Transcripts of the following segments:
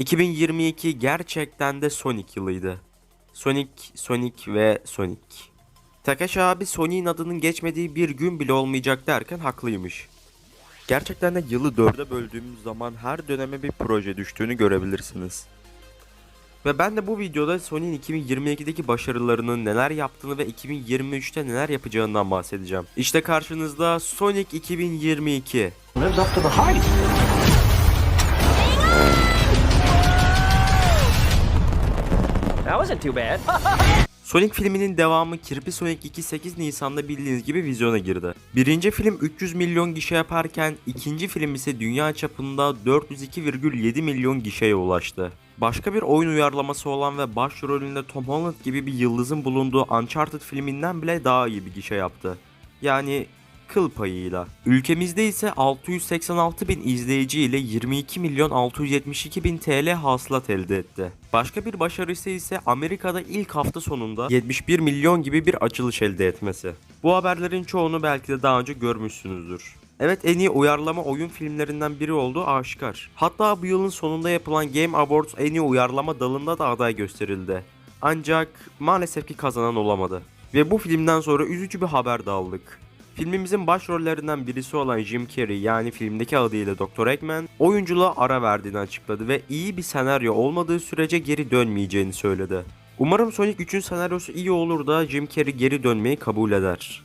2022 gerçekten de Sonic yılıydı. Sonic, Sonic ve Sonic. Takeshi abi Sonic'in adının geçmediği bir gün bile olmayacak derken haklıymış. Gerçekten de yılı dörde böldüğümüz zaman her döneme bir proje düştüğünü görebilirsiniz. Ve ben de bu videoda Sony'nin 2022'deki başarılarının neler yaptığını ve 2023'te neler yapacağından bahsedeceğim. İşte karşınızda Sonic 2022. wasn't too bad. Sonic filminin devamı Kirby Sonic 2 8 Nisan'da bildiğiniz gibi vizyona girdi. Birinci film 300 milyon gişe yaparken ikinci film ise dünya çapında 402,7 milyon gişeye ulaştı. Başka bir oyun uyarlaması olan ve başrolünde Tom Holland gibi bir yıldızın bulunduğu Uncharted filminden bile daha iyi bir gişe yaptı. Yani kıl payıyla. Ülkemizde ise 686 bin izleyici ile 22 milyon 672 bin TL hasılat elde etti. Başka bir başarısı ise Amerika'da ilk hafta sonunda 71 milyon gibi bir açılış elde etmesi. Bu haberlerin çoğunu belki de daha önce görmüşsünüzdür. Evet en iyi uyarlama oyun filmlerinden biri olduğu aşikar. Hatta bu yılın sonunda yapılan Game Awards en iyi uyarlama dalında da aday gösterildi. Ancak maalesef ki kazanan olamadı. Ve bu filmden sonra üzücü bir haber de aldık. Filmimizin başrollerinden birisi olan Jim Carrey yani filmdeki adıyla Dr. Eggman oyunculuğa ara verdiğini açıkladı ve iyi bir senaryo olmadığı sürece geri dönmeyeceğini söyledi. Umarım Sonic 3'ün senaryosu iyi olur da Jim Carrey geri dönmeyi kabul eder.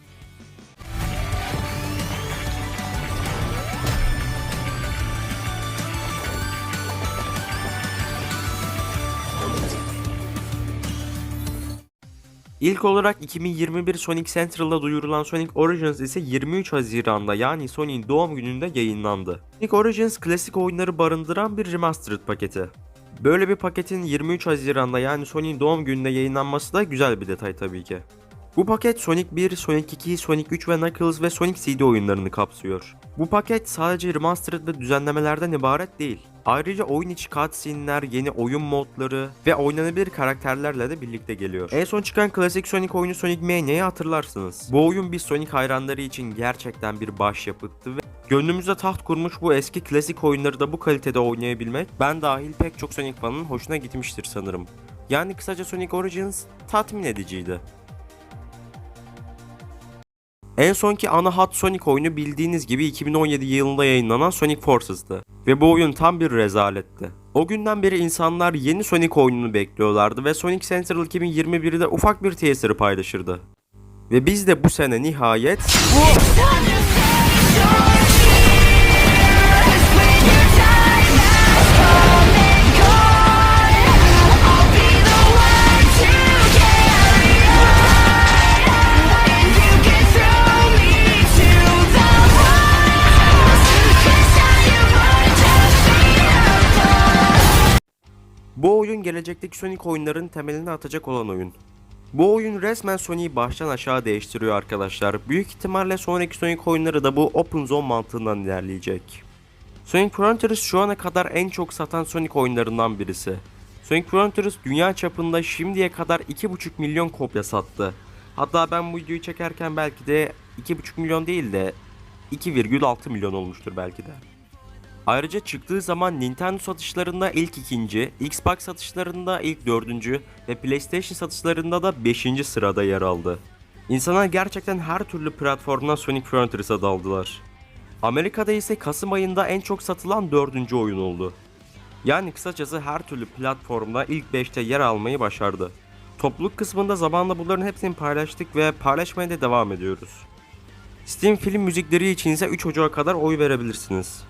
İlk olarak 2021 Sonic Central'da duyurulan Sonic Origins ise 23 Haziran'da yani Sonic'in doğum gününde yayınlandı. Sonic Origins klasik oyunları barındıran bir remastered paketi. Böyle bir paketin 23 Haziran'da yani Sonic'in doğum gününde yayınlanması da güzel bir detay tabii ki. Bu paket Sonic 1, Sonic 2, Sonic 3 ve Knuckles ve Sonic CD oyunlarını kapsıyor. Bu paket sadece remastered ve düzenlemelerden ibaret değil. Ayrıca oyun içi cutscene'ler, yeni oyun modları ve oynanabilir karakterlerle de birlikte geliyor. En son çıkan klasik Sonic oyunu Sonic Mania'yı hatırlarsınız. Bu oyun biz Sonic hayranları için gerçekten bir başyapıttı ve gönlümüzde taht kurmuş bu eski klasik oyunları da bu kalitede oynayabilmek ben dahil pek çok Sonic fanının hoşuna gitmiştir sanırım. Yani kısaca Sonic Origins tatmin ediciydi. En sonki ana hat Sonic oyunu bildiğiniz gibi 2017 yılında yayınlanan Sonic Forces'tı. Ve bu oyun tam bir rezaletti. O günden beri insanlar yeni Sonic oyununu bekliyorlardı ve Sonic Central 2021'de ufak bir teaser'ı paylaşırdı. Ve biz de bu sene nihayet oyun gelecekteki Sonic oyunların temelini atacak olan oyun. Bu oyun resmen Sonic'i baştan aşağı değiştiriyor arkadaşlar. Büyük ihtimalle sonraki Sonic oyunları da bu Open Zone mantığından ilerleyecek. Sonic Frontiers şu ana kadar en çok satan Sonic oyunlarından birisi. Sonic Frontiers dünya çapında şimdiye kadar 2,5 milyon kopya sattı. Hatta ben bu videoyu çekerken belki de 2,5 milyon değil de 2,6 milyon olmuştur belki de. Ayrıca çıktığı zaman Nintendo satışlarında ilk ikinci, Xbox satışlarında ilk dördüncü ve PlayStation satışlarında da beşinci sırada yer aldı. İnsanlar gerçekten her türlü platformdan Sonic Frontiers'a daldılar. Amerika'da ise Kasım ayında en çok satılan dördüncü oyun oldu. Yani kısacası her türlü platformda ilk 5'te yer almayı başardı. Topluluk kısmında zamanla bunların hepsini paylaştık ve paylaşmaya da devam ediyoruz. Steam film müzikleri için ise 3 Ocak'a kadar oy verebilirsiniz.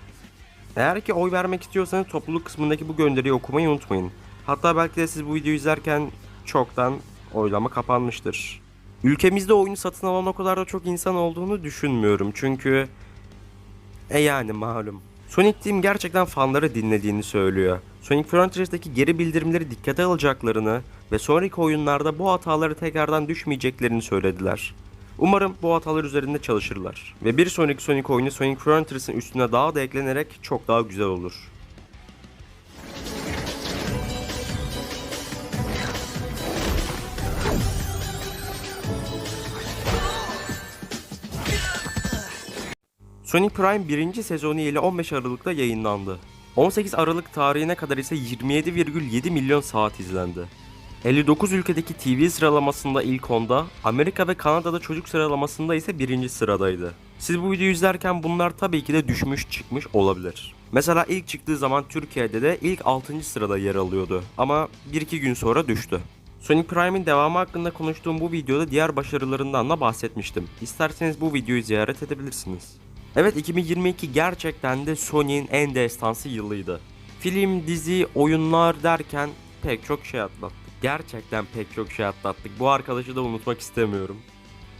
Eğer ki oy vermek istiyorsanız topluluk kısmındaki bu gönderiyi okumayı unutmayın. Hatta belki de siz bu videoyu izlerken çoktan oylama kapanmıştır. Ülkemizde oyunu satın alan o kadar da çok insan olduğunu düşünmüyorum çünkü e yani malum. Sonic Team gerçekten fanları dinlediğini söylüyor. Sonic Frontiers'daki geri bildirimleri dikkate alacaklarını ve sonraki oyunlarda bu hataları tekrardan düşmeyeceklerini söylediler. Umarım bu hatalar üzerinde çalışırlar. Ve bir sonraki Sonic oyunu Sonic Frontiers'ın üstüne daha da eklenerek çok daha güzel olur. Sonic Prime 1. sezonu ile 15 Aralık'ta yayınlandı. 18 Aralık tarihine kadar ise 27,7 milyon saat izlendi. 59 ülkedeki TV sıralamasında ilk onda, Amerika ve Kanada'da çocuk sıralamasında ise birinci sıradaydı. Siz bu videoyu izlerken bunlar tabii ki de düşmüş çıkmış olabilir. Mesela ilk çıktığı zaman Türkiye'de de ilk 6. sırada yer alıyordu ama 1-2 gün sonra düştü. Sonic Prime'in devamı hakkında konuştuğum bu videoda diğer başarılarından da bahsetmiştim. İsterseniz bu videoyu ziyaret edebilirsiniz. Evet 2022 gerçekten de Sony'in en destansı yılıydı. Film, dizi, oyunlar derken pek çok şey atlattık. Gerçekten pek çok şey atlattık. Bu arkadaşı da unutmak istemiyorum.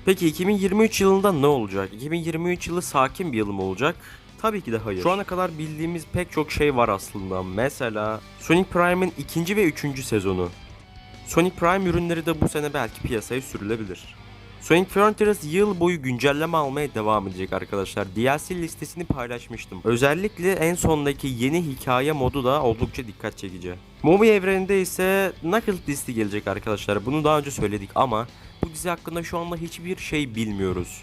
Peki 2023 yılında ne olacak? 2023 yılı sakin bir yıl mı olacak? Tabii ki de hayır. Şu ana kadar bildiğimiz pek çok şey var aslında. Mesela Sonic Prime'in ikinci ve üçüncü sezonu. Sonic Prime ürünleri de bu sene belki piyasaya sürülebilir. Sonic Frontiers yıl boyu güncelleme almaya devam edecek arkadaşlar. DLC listesini paylaşmıştım. Özellikle en sondaki yeni hikaye modu da oldukça dikkat çekici. Movie evreninde ise Knuckles dizisi gelecek arkadaşlar. Bunu daha önce söyledik ama bu dizi hakkında şu anda hiçbir şey bilmiyoruz.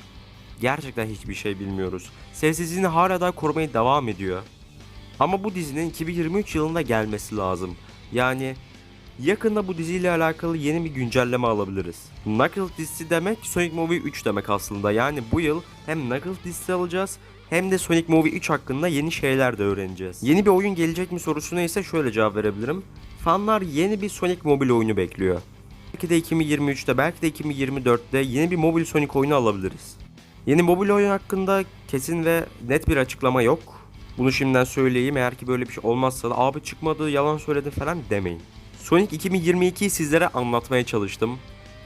Gerçekten hiçbir şey bilmiyoruz. Sessizliğini hala daha korumaya devam ediyor. Ama bu dizinin 2023 yılında gelmesi lazım. Yani Yakında bu diziyle alakalı yeni bir güncelleme alabiliriz. Knuckles dizisi demek Sonic Movie 3 demek aslında. Yani bu yıl hem Knuckles dizisi alacağız hem de Sonic Movie 3 hakkında yeni şeyler de öğreneceğiz. Yeni bir oyun gelecek mi sorusuna ise şöyle cevap verebilirim. Fanlar yeni bir Sonic mobil oyunu bekliyor. Belki de 2023'te belki de 2024'te yeni bir mobil Sonic oyunu alabiliriz. Yeni mobil oyun hakkında kesin ve net bir açıklama yok. Bunu şimdiden söyleyeyim eğer ki böyle bir şey olmazsa da abi çıkmadı yalan söyledin falan demeyin. Sonic 2022'yi sizlere anlatmaya çalıştım.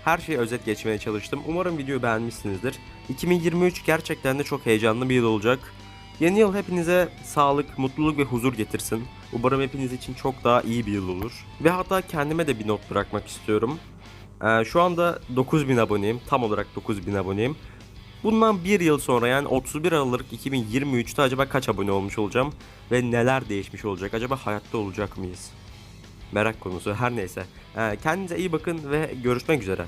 Her şeyi özet geçmeye çalıştım. Umarım videoyu beğenmişsinizdir. 2023 gerçekten de çok heyecanlı bir yıl olacak. Yeni yıl hepinize sağlık, mutluluk ve huzur getirsin. Umarım hepiniz için çok daha iyi bir yıl olur. Ve hatta kendime de bir not bırakmak istiyorum. Ee, şu anda 9000 aboneyim. Tam olarak 9000 aboneyim. Bundan bir yıl sonra yani 31 Aralık 2023'te acaba kaç abone olmuş olacağım? Ve neler değişmiş olacak? Acaba hayatta olacak mıyız? Merak konusu her neyse. Ee, kendinize iyi bakın ve görüşmek üzere.